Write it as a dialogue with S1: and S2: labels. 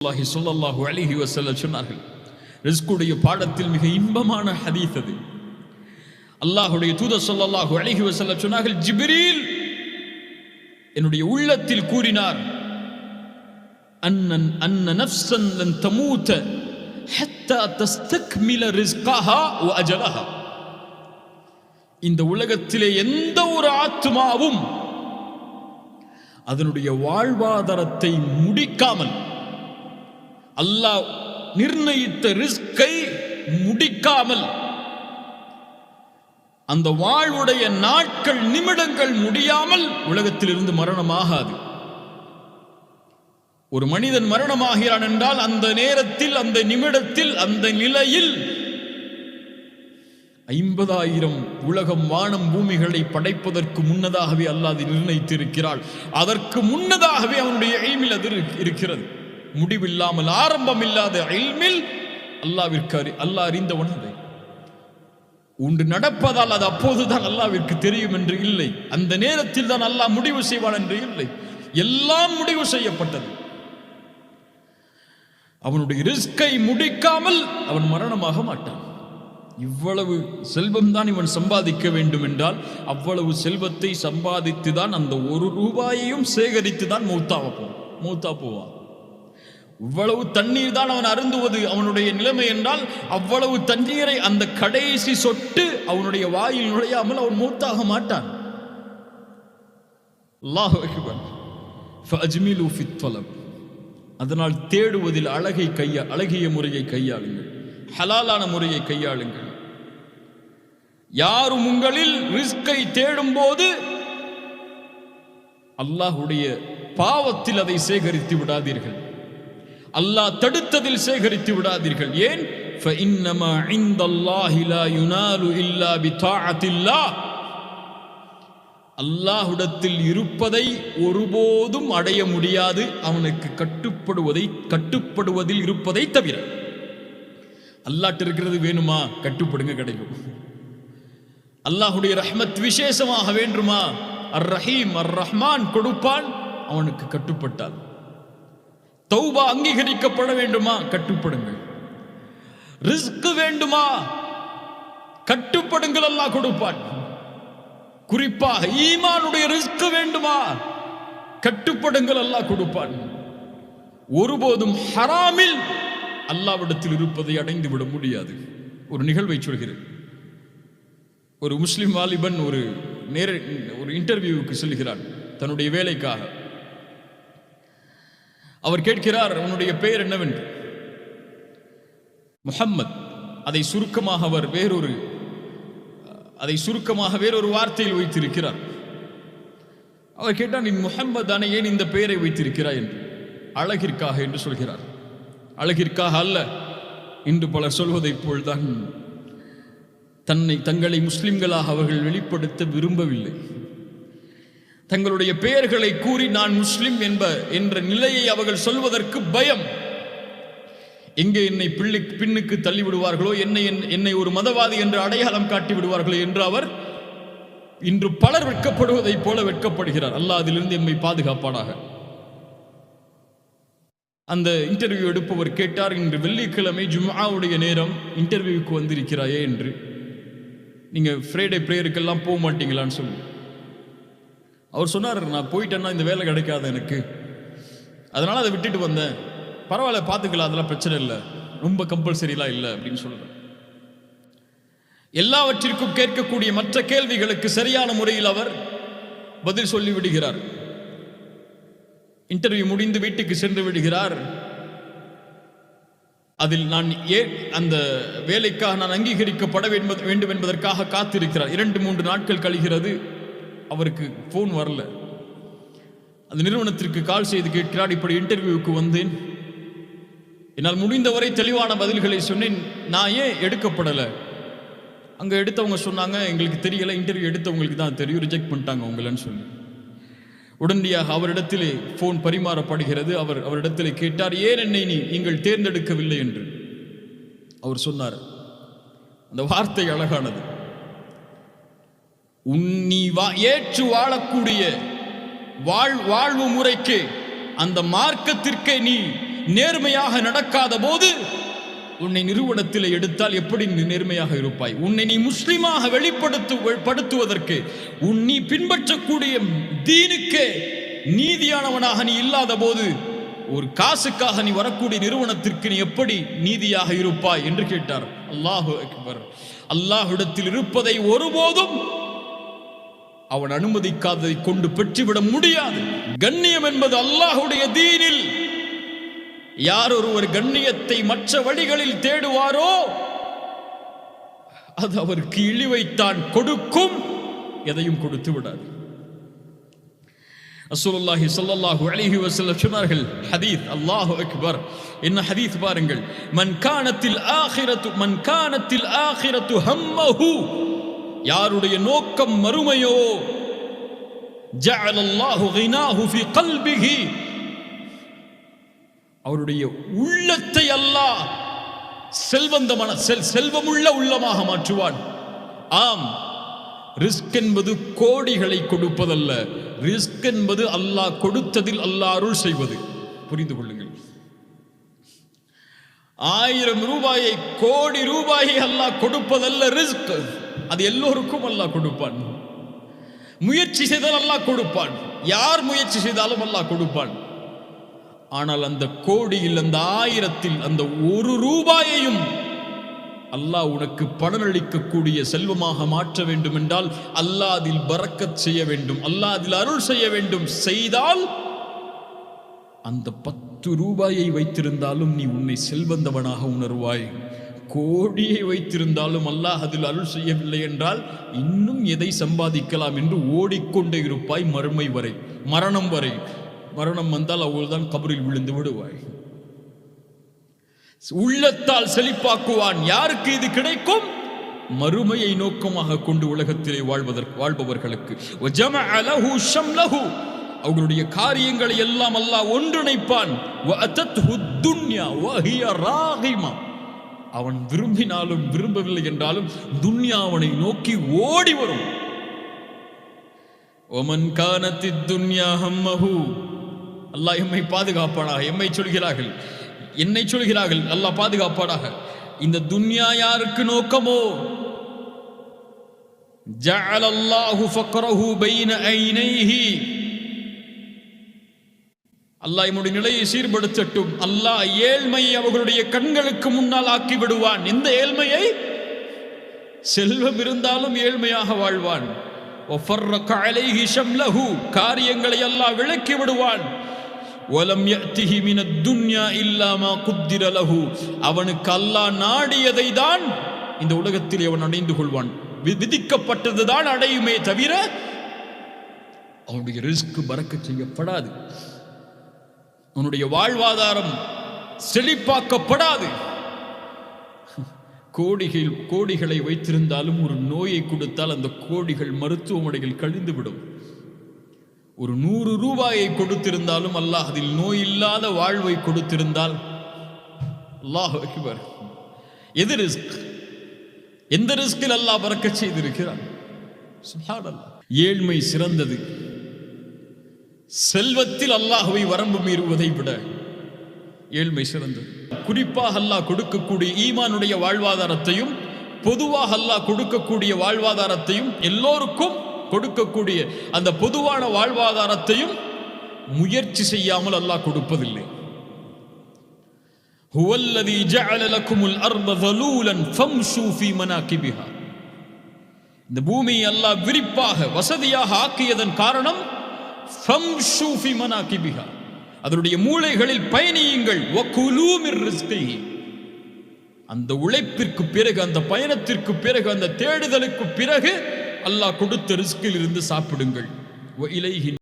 S1: அல்லாஹி சொல்லல்லாஹு அலிஹி வசல்ல சொன்னார்கள். ரிஸ்குடைய பாடத்தில் மிக இன்பமான ஹதீஸ் அது. அல்லாஹுடைய தூத சொல்லல்லாஹு அலிஹி வசல்ல சொன்னார்கள் ஜிப்ரீல் என்னுடைய உள்ளத்தில் கூறினார் அன்னன் அன்ன நஃப்சன் லன் தமூத ஹத்தா தஸ்தக்மில ரிஸ்காஹா வ அஜலஹா. இந்த உலகத்திலே எந்த ஒரு ஆத்மாவும் அதனுடைய வாழ்வாதாரத்தை முடிக்காமல் அல்லாஹ் நிர்ணயித்த ரிஸ்கை முடிக்காமல் அந்த வாழ்வுடைய நாட்கள் நிமிடங்கள் முடியாமல் உலகத்திலிருந்து மரணமாகாது. ஒரு மனிதன் மரணமாகிறான் என்றால் அந்த நேரத்தில் அந்த நிமிடத்தில் அந்த நிலையில் ஐம்பதாயிரம் உலகம் வானம் பூமிகளை படைப்பதற்கு முன்னதாகவே அல்லாஹ் நிர்ணயித்திருக்கிறாள். அதற்கு முன்னதாகவே அவனுடைய எய்மில் அது இருக்கிறது. முடிவில்லாமல் ஆரம்பம் இல்லாத இல்மில் அல்லாவிற்கு அறி அல்லாஹ் அறிந்தவன் அதை உண்டு நடப்பதால் அது அப்போதுதான் அல்லாவிற்கு தெரியும் என்று இல்லை. அந்த நேரத்தில் தான் அல்லாஹ் முடிவு செய்வான் என்று இல்லை. எல்லாம் முடிவு செய்யப்பட்டது. அவனுடைய ரிஸ்கை முடிக்காமல் அவன் மரணமாக மாட்டான். இவ்வளவு செல்வம் தான் இவன் சம்பாதிக்க வேண்டும் என்றால் அவ்வளவு செல்வத்தை சம்பாதித்து தான் அந்த ஒரு ரூபாயையும் சேகரித்து தான் மூத்தாக போவான் மூத்தா போவான். இவ்வளவு தண்ணீர் தான் அவன் அருந்துவது அவனுடைய நிலைமை என்றால் அவ்வளவு தண்ணீரை அந்த கடைசி சொட்டு அவனுடைய வாயில் நுழையாமல் அவன் மூத்தாக மாட்டான். அதனால் தேடுவதில் அழகை கையா அழகிய முறையை கையாளுங்கள். ஹலாலான முறையை கையாளுங்கள். யாரும் உங்களில் ரிஸ்கை தேடும் போது அல்லாஹுடைய பாவத்தில் அதை சேகரித்து விடாதீர்கள். அல்லாஹ் தடுத்ததில் சேகரித்து விடாதீர்கள். ஏன்? அல்லாஹுடத்தில் இருப்பதை ஒருபோதும் அடைய முடியாது. அவனுக்கு கட்டுப்படுவதை கட்டுப்படுவதில் இருப்பதை தவிர. அல்லாட்டு இருக்கிறது வேணுமா? கட்டுப்படுங்க கிடைக்கும். அல்லாஹுடைய ரஹ்மத் விசேஷமாக வேண்டுமா? அர் ரஹீம் அர் ரஹ்மான் கொடுப்பான் அவனுக்கு கட்டுப்பட்டான் தௌபா அங்கீகரிக்கப்பட வேண்டுமா? கட்டுப்படுங்கள். ரிஸ்க் வேண்டுமா? கட்டுப்படுங்கள் அல்லாஹ் கொடுப்பான். குறிப்பாக ஈமானுடைய ரிஸ்க் வேண்டுமா? கட்டுப்படுங்கள் அல்லாஹ் கொடுப்பான். ஒருபோதும் ஹராமில் அல்லாவிடத்தில் இருப்பதை அடைந்து விட முடியாது. ஒரு நிகழ்வை சொல்கிறேன். ஒரு முஸ்லிம் வாலிபன் ஒரு நேர ஒரு இன்டர்வியூவுக்கு செல்கிறான். தன்னுடைய வேலைக்காக. அவர் கேட்கிறார் உன்னுடைய பெயர் என்னவென்று? முஹம்மத் அதை சுருக்கமாக அவர் வேறொரு அதை சுருக்கமாக வேறொரு வார்த்தையில் வைத்திருக்கிறார். அவர் கேட்டான் நீ முகம்மது தானே ஏன் இந்த பெயரை வைத்திருக்கிறாய்? என்று. அழகிற்காக என்று சொல்கிறார். அழகிற்காக அல்ல இன்று பலர் சொல்வதைப் போல்தான் தன்னை தங்களை முஸ்லிம்களாக அவர்கள் வெளிப்படுத்த விரும்பவில்லை. தங்களுடைய பெயர்களை கூறி நான் முஸ்லிம் என்ப என்ற நிலையை அவர்கள் சொல்வதற்கு பயம். எங்கே என்னை பிள்ளை பின்னுக்கு தள்ளி விடுவார்களோ என்னை என்- என்னை ஒரு மதவாதி என்று அடையாளம் காட்டி விடுவார்களோ என்று அவர் இன்று பலர் வெட்கப்படுவதைப் போல வெட்கப்படுகிறார். அல்லாஹ் அதிலிருந்து எம்மை பாதுகாப்பானாக. அந்த இன்டர்வியூ எடுப்பவர் கேட்டார் இன்று வெள்ளிக்கிழமை ஜும்மாவுடைய நேரம் இன்டர்வியூக்கு வந்திருக்கிறாயே என்று. நீங்க ஃப்ரைடே ப்ரேயருக்கெல்லாம் போக மாட்டீங்களான்னு சொல்லி. அவர் சொன்னார் நான் போயிட்டேன்னா இந்த வேலை கிடைக்காது எனக்கு. அதனால் அதை விட்டுட்டு வந்தேன். பரவாயில்ல பார்த்துக்கலாம் அதெல்லாம் பிரச்சனை இல்லை. ரொம்ப கம்பல்சரிலாம் இல்லை அப்படின்னு சொல்கிறேன் எல்லாவற்றிற்கும் கேட்கக்கூடிய மற்ற கேள்விகளுக்கு சரியான முறையில் அவர் பதில் சொல்லி விடுகிறார். இன்டர்வியூ முடிந்து வீட்டுக்கு சென்று விடுகிறார். அதில் நான் ஏ அந்த வேலைக்காக நான் அங்கீகரிக்கப்பட வேண்டும் வேண்டும் என்பதற்காக காத்திருக்கிறார். இரண்டு மூன்று நாட்கள் கழிகிறது. அவருக்கு ஃபோன் வரல. அந்த நிறுவனத்திற்கு கால் செய்து கேட்கிறார் இப்படி இன்டர்வியூவுக்கு வந்தேன். என்னால் முடிந்தவரை தெளிவான பதில்களை சொன்னேன். நான் ஏன் எடுக்கப்படலை? அங்கே எடுத்தவங்க சொன்னாங்க எங்களுக்கு தெரியலை இன்டர்வியூ எடுத்தவங்களுக்கு தான் தெரியும் ரிஜெக்ட் பண்ணிட்டாங்க உங்களன்னு சொல்லி. உடனடியாக அவரிடத்திலே ஃபோன் பரிமாறப்படுகிறது. அவர் அவரிடத்திலே கேட்டார் ஏன் என்னை நீ நீங்கள் தேர்ந்தெடுக்கவில்லை? என்று. அவர் சொன்னார் அந்த வார்த்தை அழகானது. உன் நீ வா ஏற்று வாழக்கூடிய வாழ் வாழ்வு முறைக்கு அந்த மார்க்கத்திற்கே நீ நேர்மையாக நடக்காத போது உன்னை நிறுவனத்தில் எடுத்தால் எப்படி நீ நேர்மையாக இருப்பாய்? உன்னை நீ முஸ்லீமாக வெளிப்படுத்து படுத்துவதற்கு உன் நீ பின்பற்றக்கூடிய தீனுக்கு நீதியானவனாக நீ இல்லாத போது ஒரு காசுக்காக நீ வரக்கூடிய நிறுவனத்திற்கு நீ எப்படி நீதியாக இருப்பாய்? என்று கேட்டார். அல்லாஹு அக்பர். அல்லாஹுடத்தில் இருப்பதை ஒருபோதும் அவன் அனுமதிக்காததை கொண்டு பெற்றுவிட முடியாது. கண்ணியம் என்பது அல்லாஹுடைய தீனில். யார் ஒருவர் கண்ணியத்தை மற்ற வழிகளில் தேடுவாரோ அது அவருக்கு இழிவைத்தான் கொடுக்கும் எதையும் கொடுத்து விடாது. ரசூலுல்லாஹி சொல்லல்லாஹு அலிஹி வஸல்லம் சொன்னார்கள் ஹதீத் அல்லாஹு அக்பர். என்ன ஹதீத் பாருங்கள். மன் கானத்தில் ஆகிரத்து மன் ஆகிரத்து ஹம்மஹு. யாருடைய நோக்கம் மறுமையோ? அல்லாஹு அவருடைய உள்ளத்தை அல்லாஹ் செல்வந்தமான செல் செல்வமுள்ள உள்ளமாக மாற்றுவான். ஆம் ரிஸ்க் என்பது கோடிகளை கொடுப்பதல்ல. ரிஸ்க் என்பது அல்லாஹ் கொடுத்ததில் அல்லாஹ் அருள் செய்வது. புரிந்து கொள்ளுங்கள். ஆயிரம் ரூபாயை கோடி ரூபாயை அல்லாஹ் கொடுப்பதல்ல ரிஸ்க். அது எல்லோருக்கும் அல்லாஹ் கொடுப்பான். முயற்சி செய்தால் அல்லாஹ் கொடுப்பான். யார் முயற்சி செய்தாலும் அல்லாஹ் கொடுப்பான். ஆனால் அந்த கோடியில் அந்த ஆயிரத்தில் அந்த ஒரு ரூபாயையும் அல்லாஹ் உனக்கு பலனளிக்கக்கூடிய செல்வமாக மாற்ற வேண்டும் என்றால் அல்லாஹ் அதில் பறக்கச் செய்ய வேண்டும். அல்லாஹ் அதில் அருள் செய்ய வேண்டும். செய்தால் அந்த பத்து ரூபாயை வைத்திருந்தாலும் நீ உன்னை செல்வந்தவனாக உணர்வாய். கோடியை வைத்திருந்தாலும் அல்லாஹ் அதில் அருள் செய்யவில்லை என்றால் இன்னும் எதை சம்பாதிக்கலாம் என்று ஓடிக்கொண்டே இருப்பாய் மறுமை வரை மரணம் வரை. மரணம் வந்தால் அவள்தான் கபரில் விழுந்து விடுவாய். உள்ளத்தால் செழிப்பாக்குவான். யாருக்கு இது கிடைக்கும்? மறுமையை நோக்கமாக கொண்டு உலகத்திலே வாழ்வதற்கு வாழ்பவர்களுக்கு. அவர்களுடைய காரியங்களை எல்லாம் அல்லாஹ் ஒன்றிணைப்பான். அவன் விரும்பினாலும் விரும்பவில்லை என்றாலும் துன்யா அவனை நோக்கி ஓடி வரும். ஒமன் கானத்தி துன்யா ஹம்மஹு. அல்லாஹ் எம்மை பாதுகாப்பானாக எம்மை சொல்கிறார்கள்? என்னை சொல்கிறார்கள்? அல்லாஹ் பாதுகாப்பானாக. இந்த துன்யா யாருக்கு நோக்கமோ? ஜஅலல்லாஹு ஃபக்ரஹு பைன ஐனைஹி. அல்லாஹ் என்னுடைய நிலையை சீர்படுத்தட்டும். அல்லாஹ் ஏழ்மையை அவர்களுடைய கண்களுக்கு முன்னால் ஆக்கி விடுவான். இந்த ஏழ்மையை செல்வம் இருந்தாலும் ஏழ்மையாக வாழ்வான். காரியங்களை எல்லாம் விளக்கி விடுவான். அவனுக்கு அல்லாஹ் நாடியதை தான் இந்த உலகத்தில் அவன் அடைந்து கொள்வான். விதிக்கப்பட்டது தான் அடையுமே தவிர அவனுடைய ரிஸ்க் பறக்க செய்யப்படாது. உன்னுடைய வாழ்வாதாரம் செழிப்பாக்கப்படாது. கோடிகள் கோடிகளை வைத்திருந்தாலும் ஒரு நோயை கொடுத்தால் அந்த கோடிகள் மருத்துவமனையில் கழிந்துவிடும். ஒரு நூறு ரூபாயை கொடுத்திருந்தாலும் அல்லாஹ் அதில் நோய் இல்லாத வாழ்வை கொடுத்திருந்தால் அல்லாஹ் அக்பர் எது ரிஸ்க்? எந்த ரிஸ்கில் அல்லாஹ் பறக்க செய்திருக்கிறான்? ஏழ்மை சிறந்தது. செல்வத்தில் அல்லாஹ்வை வரம்பு மீறுவதை விட ஏழ்மை சிறந்தது குறிப்பாக அல்லாஹ் கொடுக்கக்கூடிய ஈமானுடைய வாழ்வாதாரத்தையும் பொதுவாக அல்லாஹ் கொடுக்கக்கூடிய வாழ்வாதாரத்தையும் எல்லோருக்கும் கொடுக்கக்கூடிய அந்த பொதுவான வாழ்வாதாரத்தையும் முயற்சி செய்யாமல் அல்லாஹ் கொடுப்பதில்லை هو الذي جعل لكم الأرض ذلولا فامشوا في مناكبها இந்த பூமியை அல்லாஹ் விரிப்பாக வசதியாக ஆக்கியதன் காரணம் மனாகிபிஹா அதனுடைய மூளைகளில் பயணியுங்கள். அந்த உழைப்பிற்கு பிறகு அந்த பயணத்திற்கு பிறகு அந்த தேடுதலுக்கு பிறகு அல்லாஹ் கொடுத்த ரிஸ்கில் இருந்து சாப்பிடுங்கள் இலைகின்